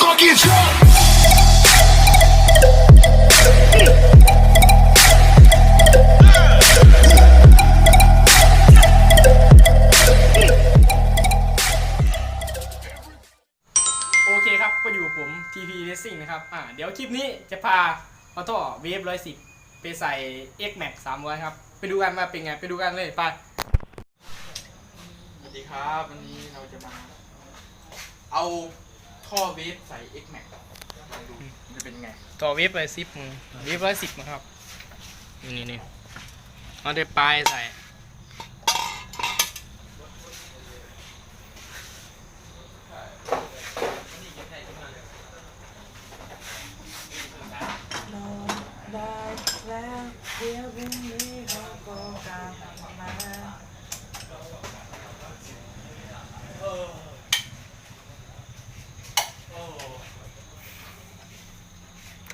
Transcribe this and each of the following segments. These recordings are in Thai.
fucking truck. โอเคครับ ก็อยู่กับผม TP Racing นะครับ อ่า เดี๋ยวคลิปนี้จะพามาต่อเวฟร้อยสิบไปใส่ X Max 300 ครับ ไปดูกันว่าเป็นไง ไปดูกันเลยไป สวัสดีครับ วันนี้เราจะมา เอา ท่อเวฟใส่ X Max มาดูมันจะเป็นยังไง ต่อเวฟร้อยสิบเวฟร้อยสิบนะครับ นี่นี่นี่เอาได้ปลายใส่ได้แล้วเดี๋ยวพรุ่งนี้เขาก็กลับมา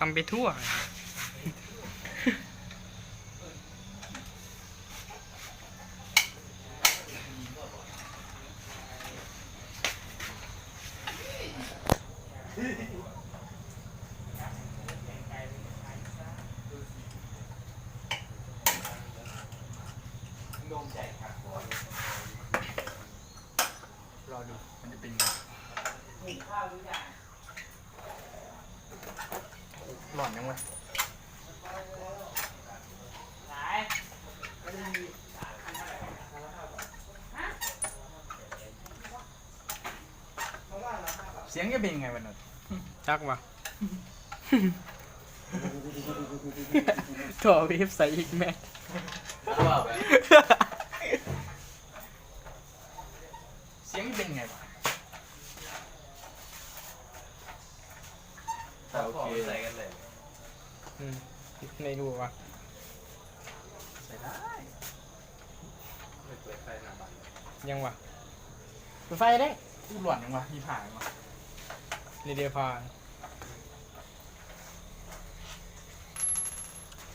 ทำไปทั่ว รอดูมันจะเป็นยังไง หล่อนยังไงเสียงจะเป็นยังไงวันนั้นจักวะต่อเวฟใส่ X Max เสียงจะเป็นยังไงวะ โอเคใส่กันเลย อืมไม่รู้ว่ะใส่ได้ไม่เปิดไฟหน้าบ้านยังวะเปิดไฟได้พูดหล่อนยังวะมีผ่ายังวะเดี๋ยวเดี๋ยวพา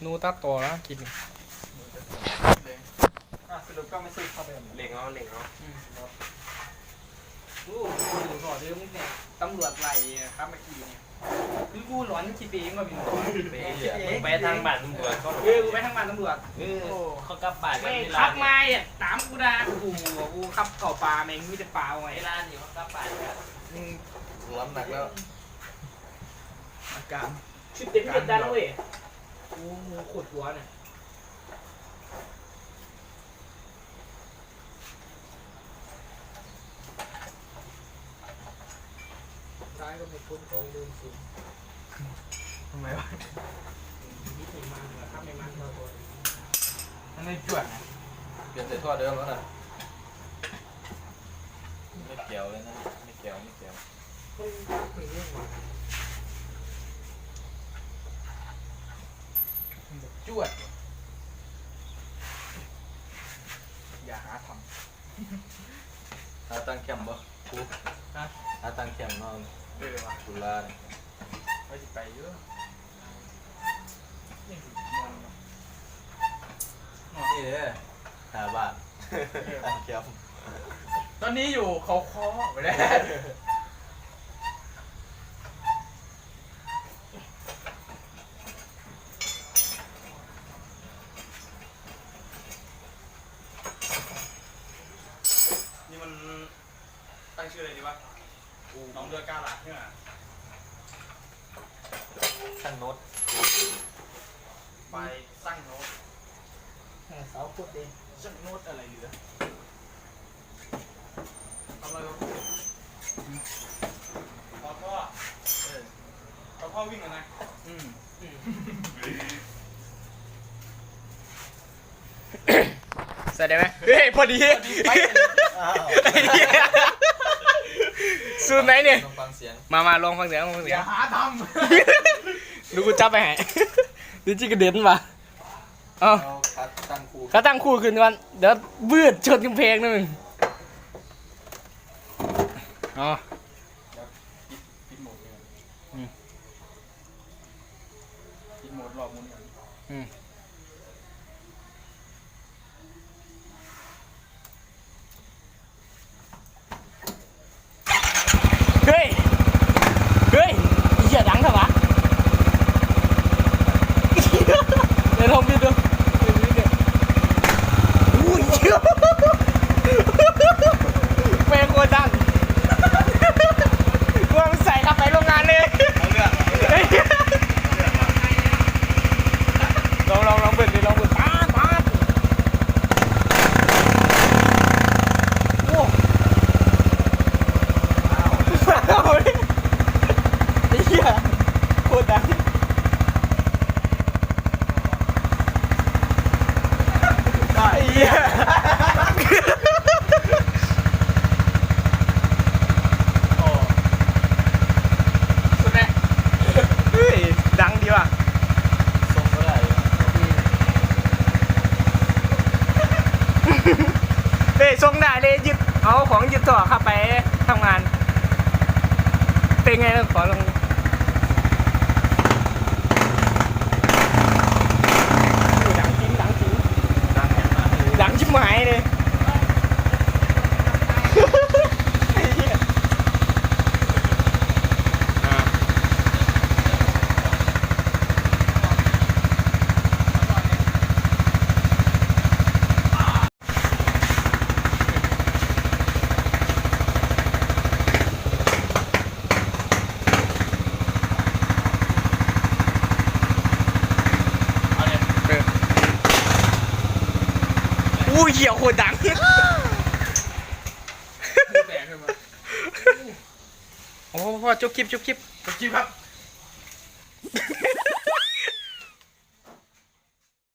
นูตัดต่อแล้วกินเลยอะสรุปก็ไม่ซื้อเข้าไปเหมือนเล็งเอาเล็งเอา กูดูก่อนเดี๋ยวมึงเนี่ยตำรวจไล่ครับเมื่อกี้เนี่ยคือกูหลอนคิดเองว่าเป็นหลอนไปไปทางบ้านตำรวจเขาเออกูไปทางบ้านตำรวจเออเขากลับบ้านกันไม่ที่ขัร้าบนมาอะตามกูด่าโอ้โหกูขับเข่าปลาแม่งมีแต่ปลาเอาไงที่ร้านอยู่เขากลับบ้านกันร้อนหนักแล้วอาการชุดเต็มเต็มด้านเว้ยกูขดหัวเนี่ยซ้ายก็ ไม่พ้นของเดิมสุดทำไมวะนิดหนึ่งมาเหรอครับไม่มันเราตัวมันไม่จวดนะเปลี่ยนใส่ท่อเดิมแล้วนะไม่เกี่ยวเลยนะ ไม่เกี่ยวไม่เกี่ยวมันไม่เรื่องว่ะมันแบบจวด อย่าหาทหาตังแคมป์บ่กูำฮะหาตังแคมป์นอน เออว่ะตุลาเนี่ยไม่สิไปเยอะนี่สินอนวะนี่เด้อหาบ้านตังแคมป์ตอนนี้อยู่เขาคอไปแล้วนี่มันตั้งชื่ออะไรดีวะ น้องเรือกาหลาดเนี่ยช่างโน้ตไปสร้างโน้ตเสาพูดเองจังโน้ตอะไรเหลือทำอะไรวะขอพ่อเออขอพ่อวิ่งกันนะอืมใส่ได้ไหมเฮ้ยพอดีไปเลยไอ้เหี้ย สูตรไหนเนี่ยต้องฟังเสียงมามาลองฟังเสียงลองฟังอเสียย่างหาทดูกูจับไปให้ดูจิกระเด็นว่ะเอ้าเอาคัดตั้งคู่เขาตั้งคู่ขึ้นวันเดี๋ยวบืดชนกำแพงนะมึงอ๋อำปิดปิดโหมดเลยอืมปิดโหมดรอบมุนกันอืมูดโอ้นยดังดีว่ะส่งได้เลยยึดเอาของยึดต่อเข้าไปทำงาน เป็นไงขอลอง อู้เหี้ยโคตรดัง แตกขึ้นมาโอ้พ่อจุ๊บคลิปจุ๊บคลิปตะกี้ครับ